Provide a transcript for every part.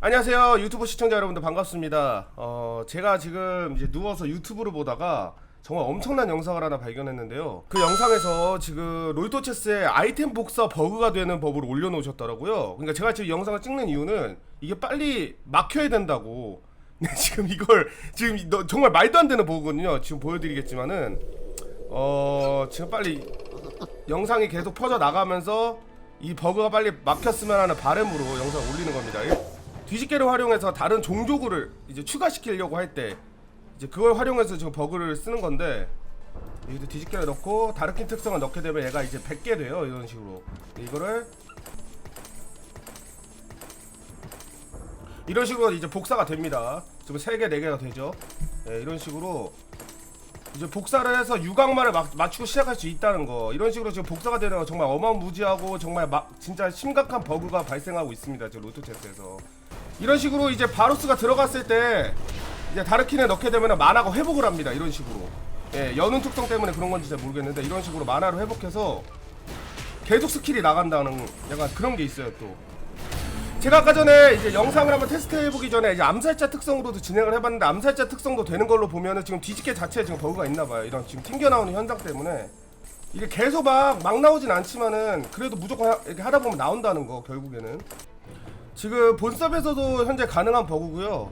안녕하세요. 유튜브 시청자 여러분들 반갑습니다. 어 제가 지금 이제 누워서 유튜브를 보다가 정말 엄청난 영상을 하나 발견했는데요. 그 영상에서 지금 롤토체스의 아이템 복사 버그가 되는 법을 올려놓으셨더라고요. 그러니까 제가 지금 영상을 찍는 이유는 이게 빨리 막혀야 된다고. 지금 이걸 지금 이- 너- 정말 말도 안 되는 버그거든요. 지금 보여드리겠지만은 어 지금 빨리 영상이 계속 퍼져 나가면서 이 버그가 빨리 막혔으면 하는 바람으로 영상 올리는 겁니다. 이 뒤집개를 활용해서 다른 종족을 이제 추가시키려고 할 때 이제 그걸 활용해서 지금 버그를 쓰는 건데 여기도 뒤집개를 넣고 다르킨 특성을 넣게 되면 얘가 이제 100개 돼요 이런 식으로 이거를 이런 식으로 이제 복사가 됩니다. 지금 3개, 4개가 되죠. 네, 이런 식으로 이제 복사를 해서 유광말을 막, 맞추고 시작할 수 있다는 거. 이런 식으로 지금 복사가 되는 거 정말 어마무지하고 정말 막 진짜 심각한 버그가 발생하고 있습니다 지금 로토체스에서. 이런 식으로 이제 바로스가 들어갔을 때 이제 다르킨에 넣게 되면 만화가 회복을 합니다 이런 식으로. 예 여는 특성 때문에 그런 건지 잘 모르겠는데 이런 식으로 만화를 회복해서 계속 스킬이 나간다는 약간 그런 게 있어요 또 제가 아까 전에 이제 영상을 한번 테스트 해보기 전에 이제 암살자 특성으로도 진행을 해봤는데 암살자 특성도 되는 걸로 보면은 지금 뒤집개 자체에 지금 버그가 있나봐요. 이런 지금 튕겨 나오는 현상 때문에 이게 계속 막, 막 나오진 않지만은 그래도 무조건 하, 이렇게 하다 보면 나온다는 거 결국에는 지금 본섭에서도 현재 가능한 버그고요.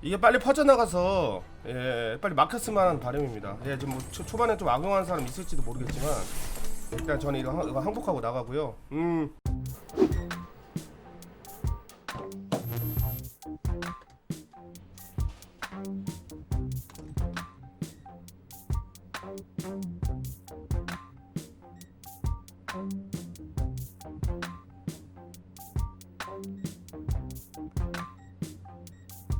이게 빨리 퍼져나가서 예 빨리 막혔으면 하는 바람입니다. 예 지금 뭐 초, 초반에 좀 악용하는 사람 있을지도 모르겠지만 일단 저는 이거 항복하고 나가고요. 음